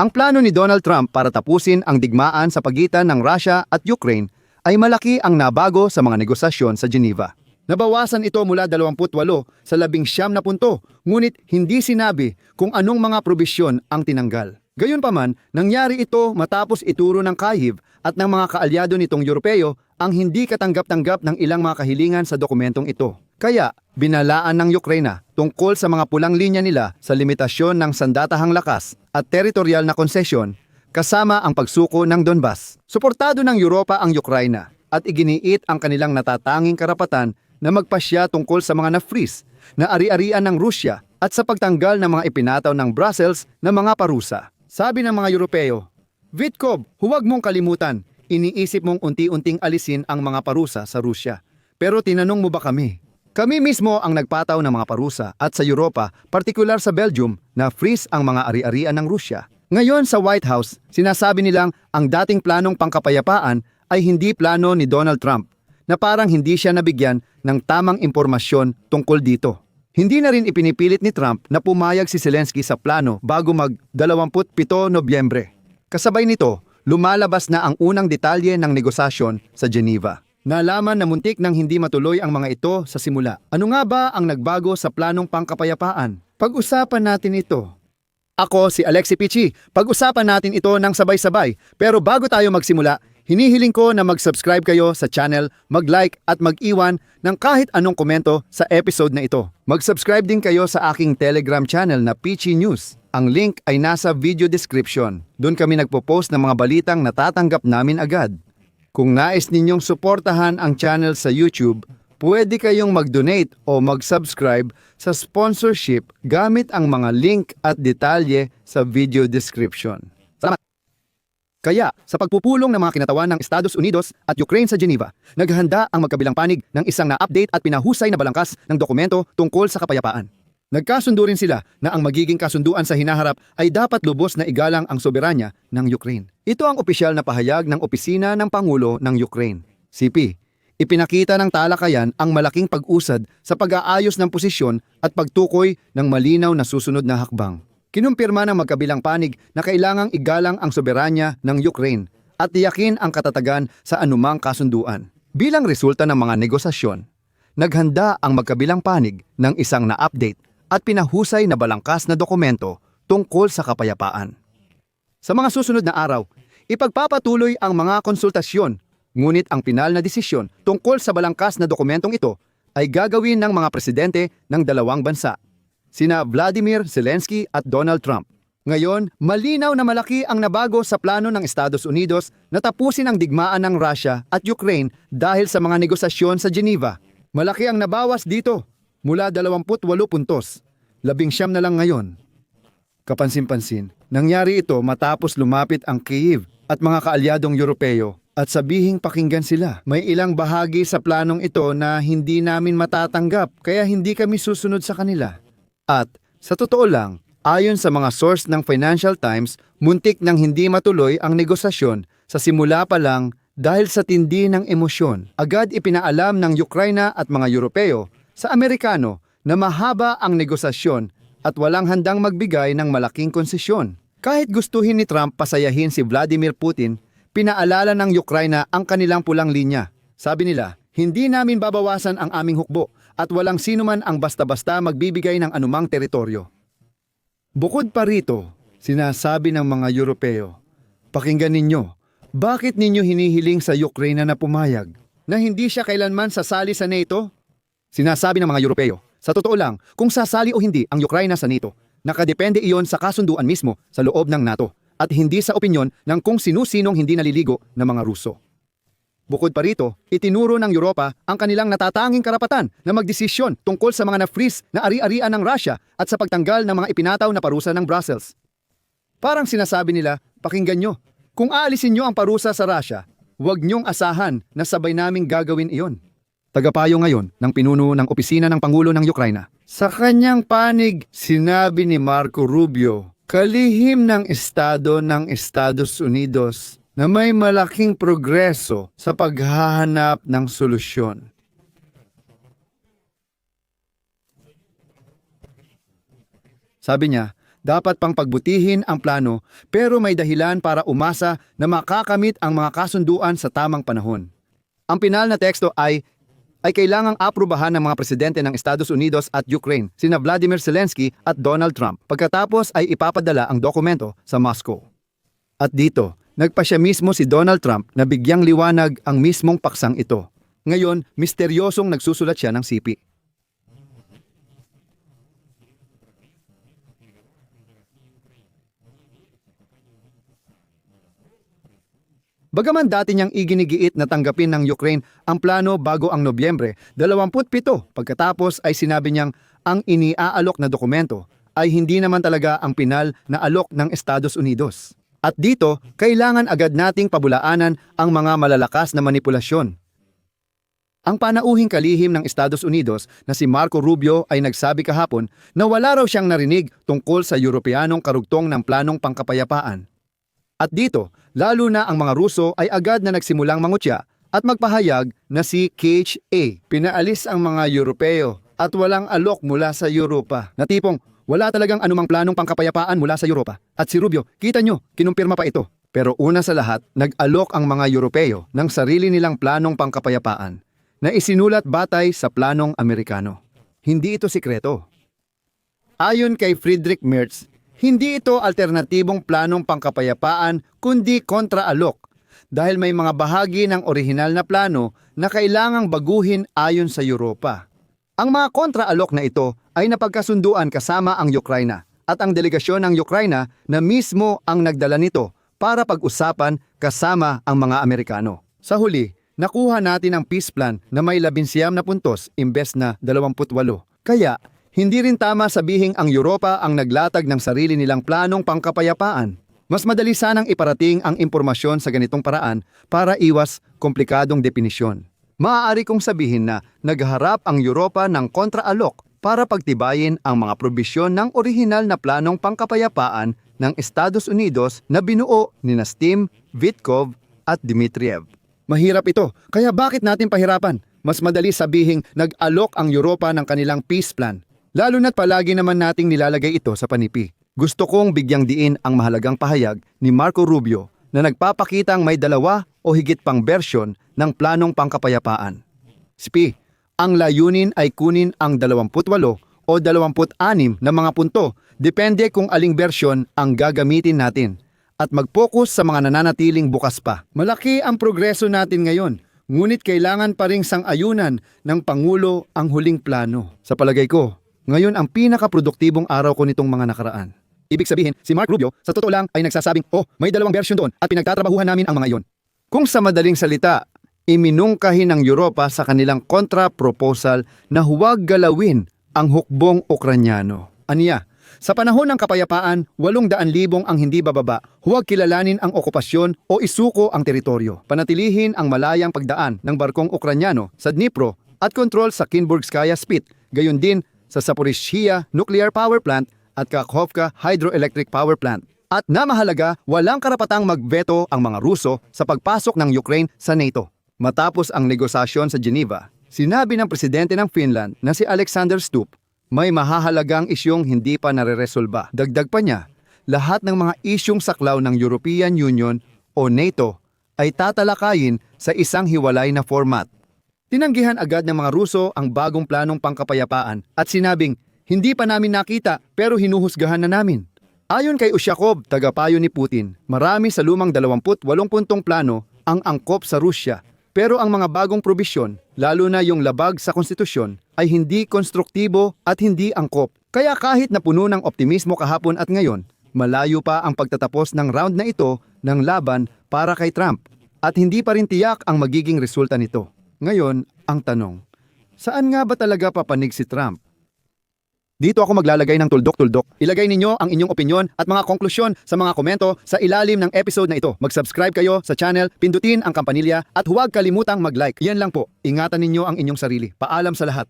Ang plano ni Donald Trump para tapusin ang digmaan sa pagitan ng Russia at Ukraine ay malaki ang nabago sa mga negosasyon sa Geneva. Nabawasan ito mula 28 sa 19 na punto, ngunit hindi sinabi kung anong mga probisyon ang tinanggal. Gayunpaman, nangyari ito matapos ituro ng Kyiv at ng mga kaalyado nitong Europeo ang hindi katanggap-tanggap ng ilang mga kahilingan sa dokumentong ito. Kaya, binalaan ng Ukraina tungkol sa mga pulang linya nila sa limitasyon ng sandatahang lakas at teritorial na konsesyon kasama ang pagsuko ng Donbas. Suportado ng Europa ang Ukraina at iginiit ang kanilang natatanging karapatan na magpasya tungkol sa mga na-freeze na ari-arian ng Rusya at sa pagtanggal ng mga ipinataw ng Brussels na mga parusa. Sabi ng mga Europeo, Vitkov, huwag mong kalimutan, iniisip mong unti-unting alisin ang mga parusa sa Rusya. Pero tinanong mo ba kami? Kami mismo ang nagpataw ng mga parusa at sa Europa, partikular sa Belgium, na freeze ang mga ari-arian ng Rusya. Ngayon sa White House, sinasabi nilang ang dating planong pangkapayapaan ay hindi plano ni Donald Trump na parang hindi siya nabigyan ng tamang impormasyon tungkol dito. Hindi na rin ipinipilit ni Trump na pumayag si Zelensky sa plano bago mag-27 Nobyembre. Kasabay nito, lumalabas na ang unang detalye ng negosasyon sa Geneva. Nalaman na muntik nang hindi matuloy ang mga ito sa simula. Ano nga ba ang nagbago sa planong pangkapayapaan? Pag-usapan natin ito. Ako si Alexi Pichi. Pag-usapan natin ito ng sabay-sabay. Pero bago tayo magsimula, hinihiling ko na mag-subscribe kayo sa channel, mag-like at mag-iwan ng kahit anong komento sa episode na ito. Mag-subscribe din kayo sa aking Telegram channel na Pichi News. Ang link ay nasa video description. Doon kami nagpo-post ng mga balitang natatanggap namin agad. Kung nais ninyong suportahan ang channel sa YouTube, pwede kayong mag-donate o mag-subscribe sa sponsorship gamit ang mga link at detalye sa video description. Salamat! Kaya, sa pagpupulong ng mga kinatawan ng Estados Unidos at Ukraine sa Geneva, naghanda ang magkabilang panig ng isang na-update at pinahusay na balangkas ng dokumento tungkol sa kapayapaan. Nagkasundo rin sila na ang magiging kasunduan sa hinaharap ay dapat lubos na igalang ang soberanya ng Ukraine. Ito ang opisyal na pahayag ng Opisina ng Pangulo ng Ukraine, CP. Ipinakita ng talakayan ang malaking pag-usad sa pag-aayos ng posisyon at pagtukoy ng malinaw na susunod na hakbang. Kinumpirma ng magkabilang panig na kailangang igalang ang soberanya ng Ukraine at tiyakin ang katatagan sa anumang kasunduan. Bilang resulta ng mga negosasyon, naghanda ang magkabilang panig ng isang na-update at pinahusay na balangkas na dokumento tungkol sa kapayapaan. Sa mga susunod na araw, ipagpapatuloy ang mga konsultasyon, ngunit ang pinal na desisyon tungkol sa balangkas na dokumentong ito ay gagawin ng mga presidente ng dalawang bansa, sina Vladimir Zelensky at Donald Trump. Ngayon, malinaw na malaki ang nabago sa plano ng Estados Unidos na tapusin ang digmaan ng Russia at Ukraine dahil sa mga negosasyon sa Geneva. Malaki ang nabawas dito, mula 28 puntos, labing siyam na lang ngayon. Kapansin-pansin, nangyari ito matapos lumapit ang Kyiv at mga kaalyadong Europeo at sabihing pakinggan sila. May ilang bahagi sa planong ito na hindi namin matatanggap kaya hindi kami susunod sa kanila. At sa totoo lang, ayon sa mga source ng Financial Times, muntik nang hindi matuloy ang negosasyon sa simula pa lang dahil sa tindi ng emosyon. Agad ipinaalam ng Ukraina at mga Europeo sa Amerikano na mahaba ang negosasyon at walang handang magbigay ng malaking konsesyon. Kahit gustuhin ni Trump pasayahin si Vladimir Putin, pinaalala ng Ukraina ang kanilang pulang linya. Sabi nila, hindi namin babawasan ang aming hukbo at walang sino man ang basta-basta magbibigay ng anumang teritoryo. Bukod pa rito, sinasabi ng mga Europeo, pakinggan ninyo, bakit ninyo hinihiling sa Ukraine na pumayag na hindi siya kailanman sasali sa NATO? Sinasabi ng mga Europeo, sa totoo lang, kung sasali o hindi ang Ukraine sa NATO, nakadepende iyon sa kasunduan mismo sa loob ng NATO at hindi sa opinyon ng kung sinu-sinong hindi naliligo ng mga Ruso. Bukod pa rito, itinuro ng Europa ang kanilang natatanging karapatan na magdesisyon tungkol sa mga na-freeze na ari-arian ng Russia at sa pagtanggal ng mga ipinataw na parusa ng Brussels. Parang sinasabi nila, pakinggan nyo, kung aalisin nyo ang parusa sa Russia, huwag nyong asahan na sabay naming gagawin iyon. Tagapayo ngayon ng pinuno ng opisina ng Pangulo ng Ukraina. Sa kanyang panig, sinabi ni Marco Rubio, kalihim ng Estado ng Estados Unidos na may malaking progreso sa paghahanap ng solusyon. Sabi niya, Dapat pang pagbutihin ang plano pero may dahilan para umasa na makakamit ang mga kasunduan sa tamang panahon. Ang pinal na teksto ay ay kailangang aprubahan ng mga presidente ng Estados Unidos at Ukraine, sina Vladimir Zelensky at Donald Trump. Pagkatapos ay ipapadala ang dokumento sa Moscow. At dito, nagpa siya mismo si Donald Trump na bigyang liwanag ang mismong paksang ito. Ngayon, misteryosong nagsusulat siya ng sipi. Bagaman dati niyang iginigiit na tanggapin ng Ukraine ang plano bago ang Nobyembre 27 pagkatapos ay sinabi niyang ang iniaalok na dokumento ay hindi naman talaga ang pinal na alok ng Estados Unidos. At dito, kailangan agad nating pabulaanan ang mga malalakas na manipulasyon. Ang panauhing kalihim ng Estados Unidos na si Marco Rubio ay nagsabi kahapon na wala raw siyang narinig tungkol sa Europeanong karugtong ng planong pangkapayapaan. At dito, lalo na ang mga Ruso ay agad na nagsimulang mangutya at magpahayag na si KHA pinaalis ang mga Europeo at walang alok mula sa Europa. Na tipong wala talagang anumang planong pangkapayapaan mula sa Europa. At si Rubio, kita nyo, kinumpirma pa ito. Pero una sa lahat, nag-alok ang mga Europeo ng sarili nilang planong pangkapayapaan na isinulat batay sa planong Amerikano. Hindi ito sikreto. Ayon kay Friedrich Merz, hindi ito alternatibong planong pangkapayapaan kundi kontraalok dahil may mga bahagi ng orihinal na plano na kailangang baguhin ayon sa Europa. Ang mga kontraalok na ito ay napagkasunduan kasama ang Ukraina at ang delegasyon ng Ukraina na mismo ang nagdala nito para pag-usapan kasama ang mga Amerikano. Sa huli, nakuha natin ang peace plan na may labinsiyam na puntos imbes na 28. Kaya, hindi rin tama sabihing ang Europa ang naglatag ng sarili nilang planong pangkapayapaan. Mas madali sanang iparating ang impormasyon sa ganitong paraan para iwas komplikadong definisyon. Maaari kong sabihin na nagharap ang Europa ng kontraalok para pagtibayin ang mga probisyon ng orihinal na planong pangkapayapaan ng Estados Unidos na binuo ni Nastim, Vitkov at Dmitriev. Mahirap ito, kaya bakit natin pahirapan? Mas madali sabihing nag-alok ang Europa ng kanilang peace plan. Lalo na't palagi naman nating nilalagay ito sa panipi. Gusto kong bigyang diin ang mahalagang pahayag ni Marco Rubio na nagpapakitang may dalawa o higit pang bersyon ng planong pangkapayapaan. SPI, ang layunin ay kunin ang 28 o 26 na mga punto, depende kung aling bersyon ang gagamitin natin at mag-focus sa mga nananatiling bukas pa. Malaki ang progreso natin ngayon, ngunit kailangan pa ring sang-ayunan ng Pangulo ang huling plano. Sa palagay ko, ngayon ang pinakaproduktibong araw ko nitong mga nakaraan. Ibig sabihin, si Mark Rubio sa totoo lang ay nagsasabing, oh, may dalawang version doon at pinagtatrabahuhan namin ang mga iyon. Kung sa madaling salita, iminungkahi ng Europa sa kanilang kontra-proposal na huwag galawin ang hukbong Ukranyano. Aniya, sa panahon ng kapayapaan, 800,000 ang hindi bababa, huwag kilalanin ang okupasyon o isuko ang teritoryo. Panatilihin ang malayang pagdaan ng barkong Ukranyano sa Dnipro at kontrol sa Kinburgskaya Spit, gayon din sa Zaporizhia Nuclear Power Plant at Kakhovka Hydroelectric Power Plant. At na mahalaga, walang karapatang magveto ang mga Ruso sa pagpasok ng Ukraine sa NATO. Matapos ang negosasyon sa Geneva, sinabi ng presidente ng Finland na si Alexander Stubb, may mahahalagang isyong hindi pa nareresolba. Dagdag pa niya, lahat ng mga isyong saklaw ng European Union o NATO ay tatalakayin sa isang hiwalay na format. Tinanggihan agad ng mga Ruso ang bagong planong pangkapayapaan at sinabing, hindi pa namin nakita pero hinuhusgahan na namin. Ayon kay Ushakov, tagapayo ni Putin, marami sa lumang 28 puntong plano ang angkop sa Rusya. Pero ang mga bagong probisyon, lalo na yung labag sa konstitusyon, ay hindi konstruktibo at hindi angkop. Kaya kahit na puno ng optimismo kahapon at ngayon, malayo pa ang pagtatapos ng round na ito ng laban para kay Trump. At hindi pa rin tiyak ang magiging resulta nito. Ngayon, ang tanong, saan nga ba talaga papanig si Trump? Dito ako maglalagay ng tuldok-tuldok. Ilagay ninyo ang inyong opinion at mga konklusyon sa mga komento sa ilalim ng episode na ito. Mag-subscribe kayo sa channel, pindutin ang kampanilya at huwag kalimutang mag-like. Yan lang po. Ingatan ninyo ang inyong sarili. Paalam sa lahat.